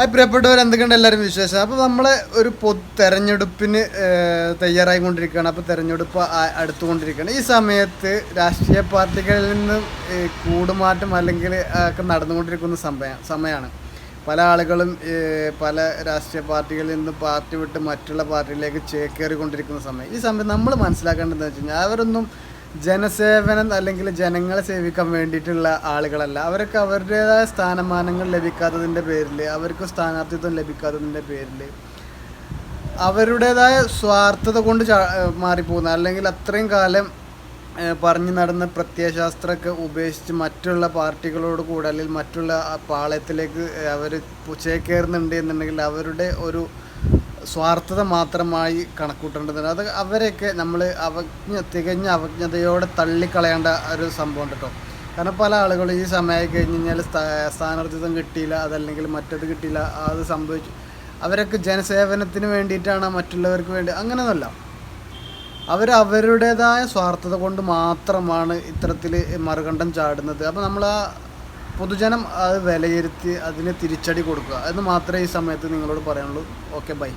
ആ പ്രിയപ്പെട്ടവർ എന്തൊക്കെയുണ്ട് എല്ലാവരും വിശ്വാസം അപ്പോൾ നമ്മൾ ഒരു പൊതു തെരഞ്ഞെടുപ്പിന് തയ്യാറായിക്കൊണ്ടിരിക്കുകയാണ്. അപ്പോൾ തെരഞ്ഞെടുപ്പ് അടുത്തുകൊണ്ടിരിക്കുകയാണ്. ഈ സമയത്ത് രാഷ്ട്രീയ പാർട്ടികളിൽ നിന്ന് കൂടുമാറ്റം അല്ലെങ്കിൽ ഒക്കെ നടന്നുകൊണ്ടിരിക്കുന്ന സമയം സമയമാണ് പല ആളുകളും പല രാഷ്ട്രീയ പാർട്ടികളിൽ നിന്ന് പാർട്ടി വിട്ട് മറ്റുള്ള പാർട്ടിയിലേക്ക് ചേക്കേറിക്കൊണ്ടിരിക്കുന്ന സമയം. ഈ സമയം നമ്മൾ മനസ്സിലാക്കേണ്ടതെന്ന് വെച്ച് കഴിഞ്ഞാൽ അവരൊന്നും ജനസേവനം അല്ലെങ്കിൽ ജനങ്ങളെ സേവിക്കാൻ വേണ്ടിയിട്ടുള്ള ആളുകളല്ല. അവർക്ക് അവരുടേതായ സ്ഥാനമാനങ്ങൾ ലഭിക്കാത്തതിന്റെ പേരിൽ അവർക്ക് സ്ഥാനാർത്ഥിത്വം ലഭിക്കാത്തതിന്റെ പേരിൽ അവരുടേതായ സ്വാർത്ഥത കൊണ്ട് മാറിപ്പോകുന്ന അല്ലെങ്കിൽ അത്രയും കാലം പറഞ്ഞു നടന്ന പ്രത്യയശാസ്ത്രമൊക്കെ ഉപേക്ഷിച്ച് മറ്റുള്ള പാർട്ടികളോട് കൂടെ അല്ലെങ്കിൽ മറ്റുള്ള പാളയത്തിലേക്ക് അവർ ചേക്കേറുന്നുണ്ട് എന്നുണ്ടെങ്കിൽ അവരുടെ ഒരു സ്വാർത്ഥത മാത്രമായി കണക്കൂട്ടേണ്ടതുണ്ട് അത് അവരെയൊക്കെ നമ്മൾ അവജ്ഞ തികഞ്ഞ അവജ്ഞതയോടെ തള്ളിക്കളയേണ്ട ഒരു സംഭവം കേട്ടോ കാരണം പല ആളുകളും ഈ സമയമായി കഴിഞ്ഞ് കഴിഞ്ഞാൽ സ്ഥാ- സ്ഥാനാർത്ഥിത്വം കിട്ടിയില്ല അതല്ലെങ്കിൽ മറ്റത് കിട്ടിയില്ല അത് സംഭവിച്ചു. അവരൊക്കെ ജനസേവനത്തിന് വേണ്ടിയിട്ടാണ് മറ്റുള്ളവർക്ക് വേണ്ടി അങ്ങനെയൊന്നുമല്ല. അവർ അവരുടേതായ സ്വാർത്ഥത കൊണ്ട് മാത്രമാണ് ഇത്തരത്തിൽ മറുകണ്ഠം ചാടുന്നത്. അപ്പോൾ നമ്മൾ ആ പൊതുജനം അത് വിലയിരുത്തി അതിന് തിരിച്ചടി കൊടുക്കുക എന്ന് മാത്രമേ ഈ സമയത്ത് നിങ്ങളോട് പറയാനുള്ളൂ. Okay bye